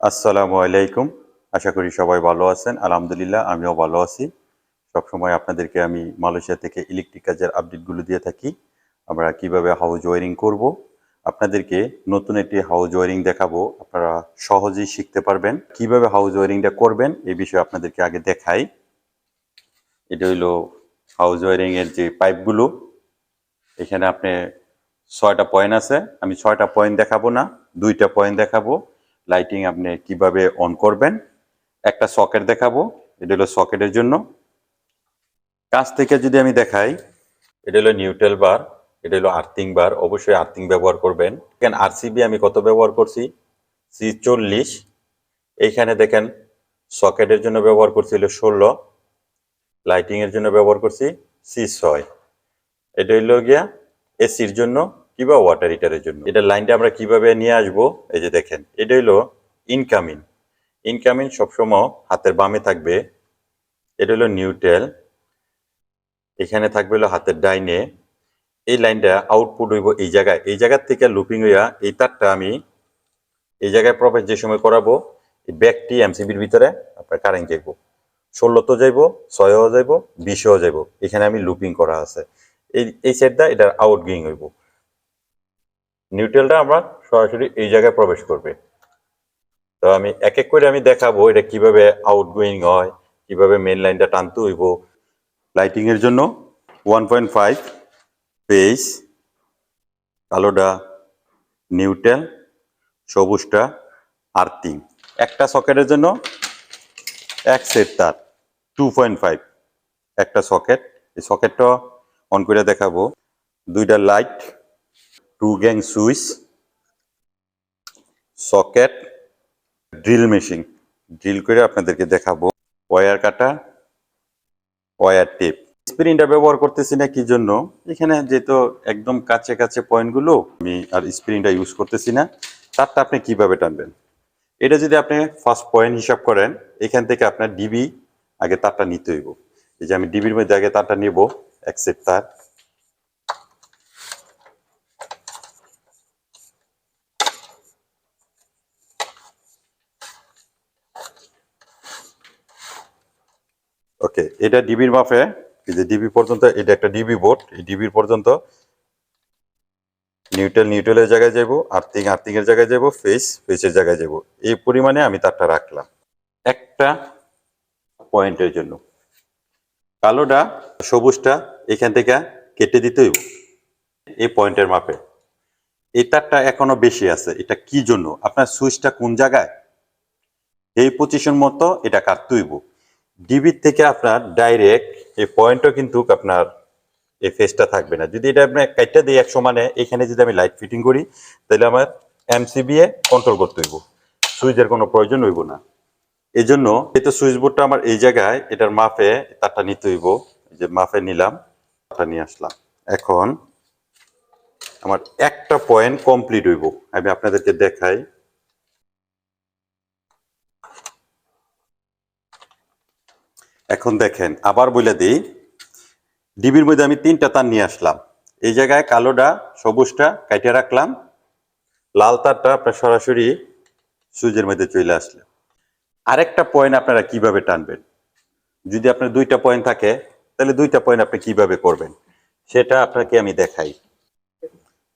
আসসালামু আলাইকুম। আশা করি সবাই ভালো আছেন। আলহামদুলিল্লাহ, আমিও ভালো আছি। সবসময় আপনাদেরকে আমি মালয়েশিয়া থেকে ইলেকট্রিক কাজের আপডেটগুলো দিয়ে থাকি। আমরা কীভাবে হাউস ওয়ারিং করব? আপনাদেরকে নতুন একটি হাউস ওয়ারিং দেখাবো। আপনারা সহজেই শিখতে পারবেন। কীভাবে হাউস ওয়ারিংটা করবেন এই বিষয়ে আপনাদেরকে আগে দেখাই। এটা হইল হাউস ওয়ারিং এর যে পাইপগুলো এখানে আপনি ছয়টা পয়েন্ট আছে। আমি ছয়টা পয়েন্ট দেখাবো না, দুইটা পয়েন্ট দেখাবো। লাইটিং আপনি কীভাবে অন করবেন? একটা সকেট দেখাবো, এটা হলো সকেটের জন্য। কাছ থেকে যদি আমি দেখাই, এটা হলো নিউট্রাল বার এটা হলো আর্থিং বার অবশ্যই আর্থিং ব্যবহার করবেন। দেখেন আরসিবি আমি কত ব্যবহার করছি? সি চল্লিশ এইখানে দেখেন সকেটের জন্য ব্যবহার করছি হলো ষোলো। লাইটিংয়ের জন্য ব্যবহার করছি সি ছয় এটা হইল গিয়া এসির জন্য। কিংবা ওয়াটার হিটারের জন্য? এটা লাইনটা আমরা কীভাবে নিয়ে আসব? এই যে দেখেন, এটা হইল ইনকামিং ইনকামিং সবসময় হাতের বামে থাকবে। এটা হলো নিউট্রেল এখানে থাকবে হলো হাতের ডাইনে। এই লাইনটা আউটপুট হইব এই জায়গায়। এই জায়গার থেকে লুপিং হইয়া এই তারটা আমি এই জায়গায় প্রবেশ যে সময় করাবো, এই ব্যাগটি এমসিবির ভিতরে আপনার কারেন্ট যাইব। ষোলো তো যাইব, ছয়ও যাইব, বিশেও যাইব। এখানে আমি লুপিং করা আছে। এই এই সাইডটা এটার আউট গোয়িং হইব। নিউট্রালটা আমরা সরাসরি এই জায়গায় প্রবেশ করবে। তো আমি এক এক করে আমি দেখাবো এটা কীভাবে আউট গোয়িং হয়, কীভাবে মেন লাইনটা টানতে হইব। লাইটিং এর জন্য ওয়ান পয়েন্ট ফাইভ পেজ কালোটা নিউট্রাল সবুজটা আর্থিং একটা সকেটের জন্য এক সেট তার টু পয়েন্ট ফাইভ একটা সকেট এই সকেটটা অন করে দেখাবো। দুইটা light two gang switch, socket, drill machine. Drill করে আপনাদেরকে দেখাবো ওয়্যার কাটা ওয়্যার টেপ। স্প্রিনটা ব্যবহার করতেছি না, কি জন্য? এখানে যেহেতু একদম কাছে কাছে পয়েন্টগুলো আমি আর স্প্রিনটা ইউজ করতেছি না। তারটা আপনি কীভাবে টানবেন? এটা যদি আপনি ফার্স্ট পয়েন্ট হিসাব করেন, এখান থেকে আপনার ডিবি আগে তারটা নিতে হইব। এই যে আমি ডিবির মধ্যে আগে তারটা নেব, এক সেট তার। ওকে এটা ডিবির মাপে, এই যে ডিবি পর্যন্ত, এটা একটা ডিবি বোর্ড এই ডিবির পর্যন্ত নিউট্রাল নিউট্রালের জায়গায় যাব আর্থিং আর্থিং এর জায়গায় যাব ফেস ফেসের জায়গায় যাব এই পরিমাণে আমি তারটা রাখলাম। একটা পয়েন্টের জন্য। কালোটা, সবুজটা এখান থেকে কেটে দিতে হইব, এই পয়েন্টের মাপে। এই তারটা এখনও বেশি আছে, এটা কি জন্য? আপনার সুইচটা কোন জায়গায়? এই পজিশন মতো এটা কাটতে হইব। ডিবির থেকে আপনার ডাইরেক্ট এই পয়েন্টও কিন্তু আপনার এই ফেসটা থাকবে না। যদি এটা আপনি কাইটটা দিই এক সমানে এখানে যদি আমি লাইট ফিটিং করি, তাহলে আমার এমসিবিএ কন্ট্রোল করতে হইব। সুইচের কোনো প্রয়োজন হইব না। এই জন্য এই তো সুইচ বোর্ডটা আমার এই জায়গায়, এটার মাপে তারটা নিতে হইব। যে মাপে নিলাম, তারটা নিয়ে আসলাম। এখন আমার একটা পয়েন্ট কমপ্লিট হইব। আমি আপনাদেরকে দেখাই। এখন দেখেন, আবার বলে দিই, ডিবির মধ্যে আমি তিনটা তার নিয়ে আসলাম। এই জায়গায় কালোটা, সবুজটা কাইটে রাখলাম, লাল তারটা আপনার সরাসরি সুইচের মধ্যে চলে আসলে। আরেকটা পয়েন্ট আপনারা কীভাবে টানবেন? যদি আপনার দুইটা পয়েন্ট থাকে, তাহলে দুইটা পয়েন্ট আপনি কীভাবে করবেন? সেটা আপনাকে আমি দেখাই।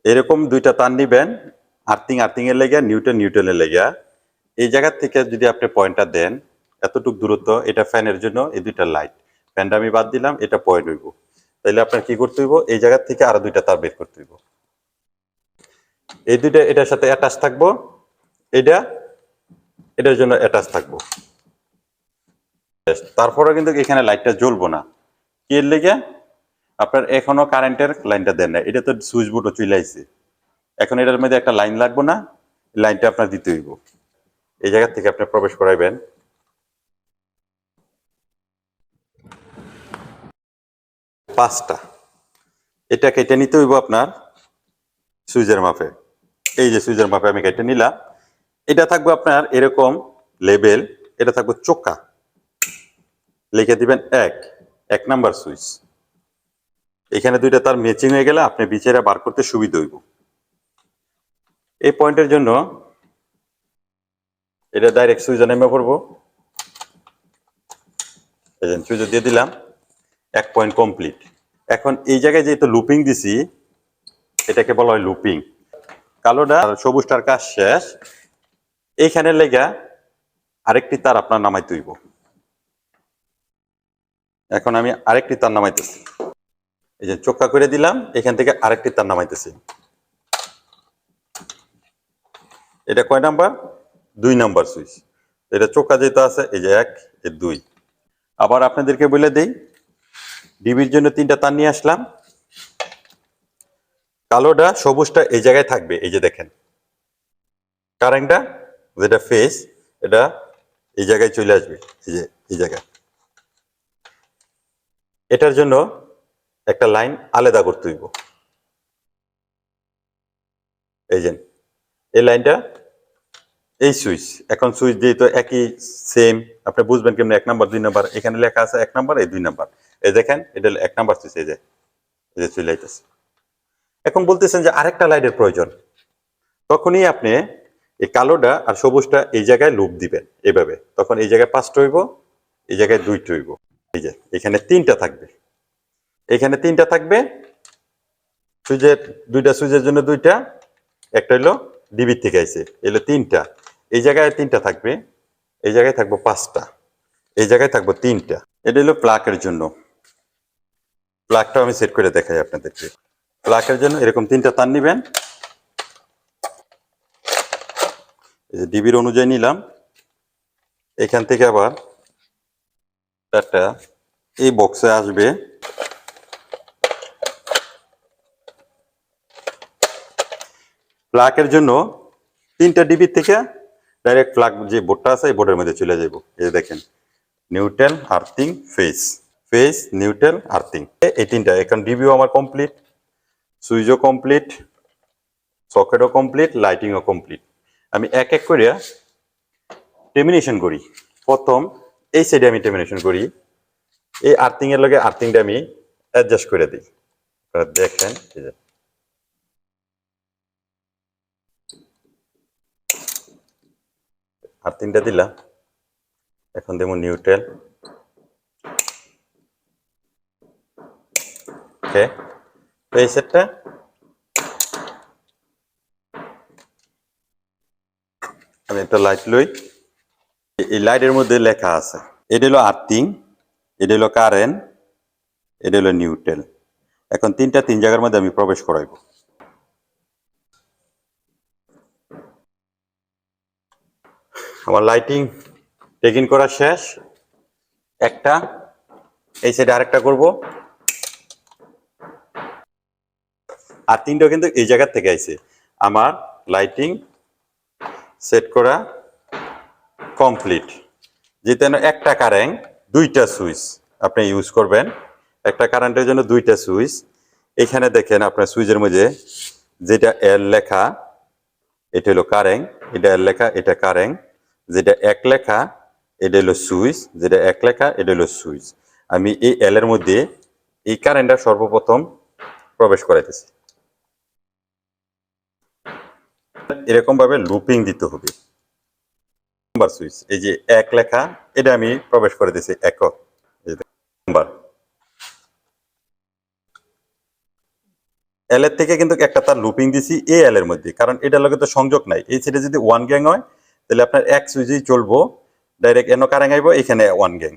এরকম দুইটা তার নিবেন, আর্থিং আর্থিং এর লেগে নিউটন নিউটনের লেগে। এই জায়গার থেকে যদি আপনি পয়েন্টটা দেন এতটুকু দূরত্ব, এটা ফ্যানের জন্য এই দুইটা লাইট ফ্যানটা আমি বাদ দিলাম, এটা পয়েন্ট হইব। তাইলে আপনার কি করতে হইব? এই জায়গার থেকে আরও দুইটা তার বের করতে হইব। এই দুইটা, এটার সাথে অ্যাটাচ থাকব। এটা এটার জন্য অ্যাটাচ থাকব। তারপরে কিন্তু এখানে লাইটটা জ্বলবো না। কি এর লেগে? আপনার এখনও কারেন্টের লাইনটা দেন না এটা তো সুইচ বোর্ডও চলে আইছে। এখন এটার মধ্যে একটা লাইন লাগবো না। লাইনটা আপনার দিতে হইব। এই জায়গা থেকে আপনি প্রবেশ করাইবেন। পাঁচটা। এটা কেটে নিতে হইব আপনার সুইচের মাপে। এই যে সুইচের মাপে আমি কেটে নিলাম। এটা থাকবে আপনার এরকম লেবেল, এটা থাকবে চোকা। লিখে দিবেন এক এক নাম্বার সুইচ। এখানে দুইটা তার ম্যাচিং হয়ে গেলে আপনি বিচেরা বার করতে সুবিধা হইব। এই পয়েন্টের জন্য এটা ডাইরেক্ট সুইচে নেমে পড়ব। সুইচে দিয়ে দিলাম। এক পয়েন্ট কমপ্লিট এখন এই জায়গায় যেহেতু লুপিং দিছি, এটাকে বলা হয় লুপিং কালোটা সবুজটার কাজ শেষ। এইখানে লেগা আরেকটি তার আপনার নামাই তুইব এখন আমি আরেকটি তার নামাইতেছি। এই যে চোখা করে দিলাম, এখান থেকে আরেকটি তার নামাইতেছি। এটা কয় নাম্বার? দুই নাম্বার সুইচ। এটা চোখা যেটা আছে, এই যে এক এ দুই। আবার আপনাদেরকে বলে দেই ডিবির জন্য তিনটা তার নিয়ে আসলাম। কালোটা, সবুজটা এই জায়গায় থাকবে, এই যে দেখেন। কারেন্টটা, যেটা ফেস এটা এই জায়গায় চলে আসবে, এই যে, এই জায়গায়। এটার জন্য একটা লাইন আলাদা করতে হইব। এই যে, এই লাইনটা, এই সুইচ, এখন সুইচ দিয়ে তো একই সেম আপনি বুঝবেন কেমন, এক নাম্বার, দুই নাম্বার, এখানে লেখা আছে এক নাম্বার, এই দুই নাম্বার। এই দেখেন, এটা এক নাম্বার সুইচ এই যে এই যে চলে আইতেছে। এখন বলতেছেন যে আরেকটা লাইটের প্রয়োজন। তখনই আপনি এই কালোটা আর সবুজটা এই জায়গায় লুপ দিবেন, এভাবে। তখন এই জায়গায় পাঁচটা হইব, এই জায়গায় দুইটা হইব। এই যে, এখানে তিনটা থাকবে। এখানে তিনটা থাকবে, সুইচের, দুইটা সুইচের জন্য দুইটা, একটা হলো ডিবির থেকে আইছে এলো তিনটা। এই জায়গায় তিনটা থাকবে, এই জায়গায় থাকব পাঁচটা, এই জায়গায় থাকব তিনটা। এটা হলো প্লাকের জন্য। প্লাগটা আমি সেট করে দেখাই আপনাদেরকে। প্লাকের জন্য এরকম তিনটা তার নিবেন। এই যে ডিবির অনুযায়ী নিলাম। এখান থেকে আবার তারটা এই বক্সে আসবে। প্লাকের জন্য তিনটা ডিবির থেকে ডাইরেক্ট প্লাগ যে বোর্ডটা আছে, এই বোর্ডের মধ্যে চলে যাব এই দেখেন neutral earthing phase phase neutral, earthing. এই তিনটা, এখন ডিবিও আমার কমপ্লিট সুইচও কমপ্লিট সকেটও কমপ্লিট লাইটিংও কমপ্লিট আমি এক এক করে টেমিনেশন করি। প্রথম, এই সাইডে আমি টেমিনেশন করি। এই আর্থিং এর লগে আর্থিংটা আমি অ্যাডজাস্ট করে দিই। দেখেন, এই যে। আর তিনটা দিলাম। এখন দেবো নিউট্রেল। ওকে, তো এই আমি একটা লাইট লই। এই লাইটের মধ্যে লেখা আছে, এটা হলো আর্থিং এটা হলো কারেন্ট এটা হলো নিউট্রেল এখন তিনটা তিন জায়গার মধ্যে আমি প্রবেশ করাইবো। আমার লাইটিং টেকিং করা শেষ। একটা, এই সাইডে আরেকটা করব। আর তিনটা কিন্তু এই জায়গার থেকে আইছে। আমার লাইটিং সেট করা কমপ্লিট যেতে একটা কারেন্ট দুইটা সুইচ আপনি ইউজ করবেন। একটা কারেন্টের জন্য দুইটা সুইচ এখানে দেখেন আপনার সুইচের মধ্যে যেটা এল লেখা, এটা হলো কারেন্ট এটা এল লেখা, এটা কারেন্ট যেটা এক লেখা, এটা হলো সুইচ যেটা এক লেখা, এটা হলো সুইচ আমি এই এলের মধ্যে এই কারেন্টটা সর্বপ্রথম প্রবেশ করাইতেছি। এরকম ভাবে লুপিং দিতে হবে। নাম্বার সুইচ এই যে এক লেখা, এটা আমি প্রবেশ করে দিয়েছি, একক। নাম্বার এল এর থেকে কিন্তু একটা তার লুপিং দিছি এ এল এর মধ্যে, কারণ এটার লগে তো সংযোগ নাই। এই সেটা যদি ওয়ান গ্যাং হয়, তাহলে আপনার এক সুইচেই চলবো ডাইরেক্ট এনো কারেং আইব, এখানে ওয়ান গ্যাং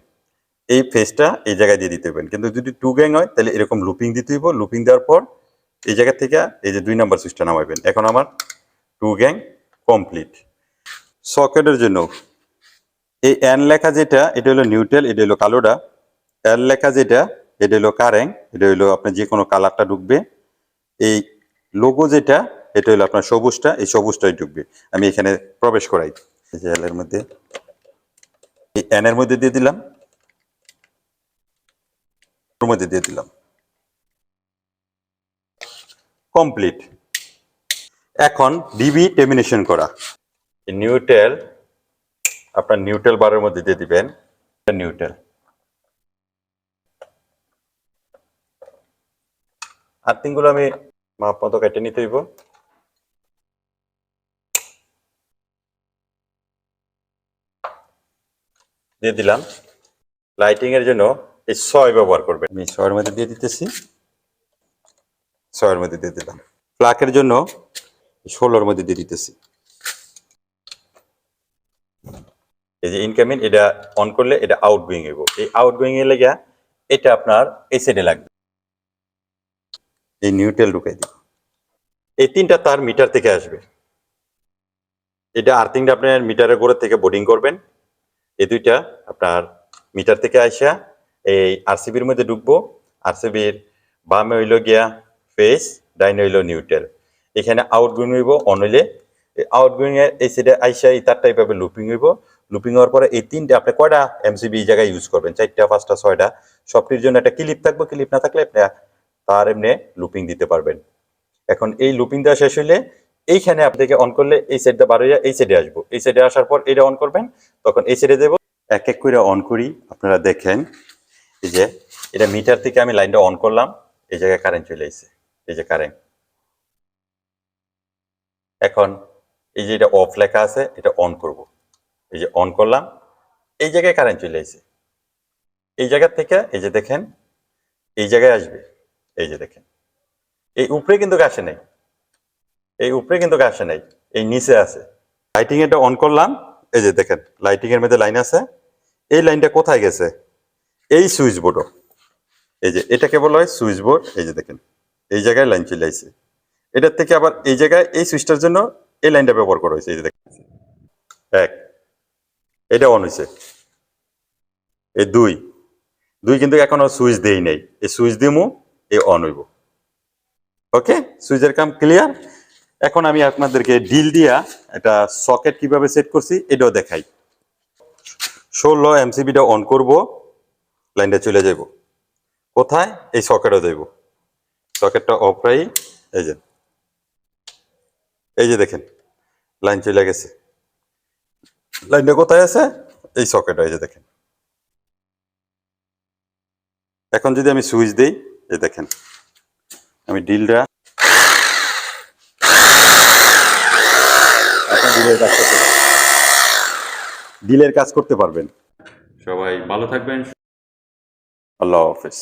এই ফেসটা এই জায়গায় দিয়ে দিতে হবেন কিন্তু যদি টু গ্যাং হয়, তাহলে এরকম লুপিং দিতে হইব। লুপিং দেওয়ার পর এই জায়গা থেকে এই যে দুই নাম্বার সুইচটা নামাইবেন। এখন আমার টু গ্যাং কমপ্লিট। সকেটের জন্য এই এন লেখা যেটা, এটা হলো নিউট্রাল এটা হলো কালোটা এল লেখা যেটা, এটা হলো কারেং, এটা হলো আপনার যে কোনো কালারটা ঢুকবে। এই লোগো যেটা, এটা হলো আপনার সবুজটা, এই সবুজটাই ঢুকবে। আমি এখানে প্রবেশ করাই। এর মধ্যে। এই এর মধ্যে দিয়ে দিলাম। মধ্যে দিয়ে দিলাম। কমপ্লিট এখন ডিবি টেমিনেশন করা। নিউটেল আপনার নিউট্রাল বারের মধ্যে দিয়ে দিবেন নিউট্রাল আর তিনগুলো আমি মাপ মতো কেটে নিতে হইব। দিয়ে দিলাম। লাইটিং এর জন্য এই ছয় ব্যবহার করবেন। আমি ছয়ের মধ্যে দিয়ে দিতেছি। ছয়ের মধ্যে দিয়ে দিলাম। প্লাকের জন্য ষোলোর মধ্যে দিয়ে দিতেছি। এই যে ইনকামিং এটা অন করলে এটা আউট গোয়িং হইব। এই আউট গোয়িং এর লেগে এটা আপনার এই সাইডে লাগবে। এই নিউট্রাল ঢুকাই দিব। এই তিনটা তার মিটার থেকে আসবে। এটা আর্থিংটা আপনার মিটারের গোড়া থেকে বোর্ডিং করবেন। এই দুইটা আপনার মিটার থেকে আসা এই আরসিবির মধ্যে ঢুকবো। আরসিবির বামে হইল গিয়া ফেস ডাইনে হইল নিউট্রাল এখানে আউট গোয়িং হইব অন হইলে আউট গোয়িং এর এই সাইডে আইসা এই তারটা এইভাবে লুপিং হইব। লুপিং হওয়ার পরে এই তিনটা আপনি কয়টা এমসিবি এই জায়গায় ইউজ করবেন? চারটা, পাঁচটা, ছয়টা, সবটির জন্য একটা ক্লিপ থাকবে। ক্লিপ না থাকলে আপনি তার এমনি লুপিং দিতে পারবেন। এখন এই লুপিং দেওয়া শেষ হইলে এইখানে আপনাকে অন করলে এই সাইডটা বার হইয়া এই সাইডে আসব। এই সাইডে আসার পর এটা অন করবেন, তখন এই সাইডে দেবো। এক এক করে অন করি, আপনারা দেখেন। এই যে, এটা মিটার থেকে আমি লাইনটা অন করলাম। এই জায়গায় কারেন্ট চলে এসেছে। এই যে কারেন্ট এখন এই যে এটা অফ লেখা আছে, এটা অন করব। এই যে অন করলাম, এই জায়গায় কারেন্ট চলে এসেছে এই জায়গা থেকে, এই যে দেখেন, এই জায়গায় আসবে। এই যে দেখেন, এই উপরে কিন্তু আসে নাই। এই উপরে কিন্তু আসে নাই, এই নিচে আছে। লাইটিং এটা অন করলাম, এই যে দেখেন লাইটিং এর মধ্যে লাইন আছে। এই লাইনটা কোথায় গেছে? এই সুইচ বোর্ডও এই যে এটাকে বলা হয় সুইচ বোর্ড এই যে দেখেন, এই জায়গায় লাইন চলে আসছে এটার থেকে আবার এই জায়গায় এই সুইচটার জন্য এই লাইনটা ব্যবহার করা হয়েছে, এই যে দেখেন। এক, এটা অন হয়েছে। এই দুই দুই কিন্তু এখনও সুইচ দেই নাই। এই সুইচ দিমু এই অন হইব। ওকে? সুইচের কাম ক্লিয়ার এখন আমি আপনাদেরকে ডিল দিয়া এটা সকেট কীভাবে সেট করছি, এটাও দেখাই। ষোলো এমসিবিটা অন করব, লাইনটা চলে যাব কোথায়? এই সকেটও দেব। সকেটটা অফ রাই, এই যে। এই যে দেখেন লাইন চলে গেছে। লাইনটা কোথায় আছে? এই সকেট এই যে দেখেন। এখন যদি আমি সুইচ দিই এই দেখেন আমি ডিলটা ডিলের কাজ করতে পারবেন। ডিলের কাজ করতে পারবেন। সবাই ভালো থাকবেন। আল্লাহ হাফেজ।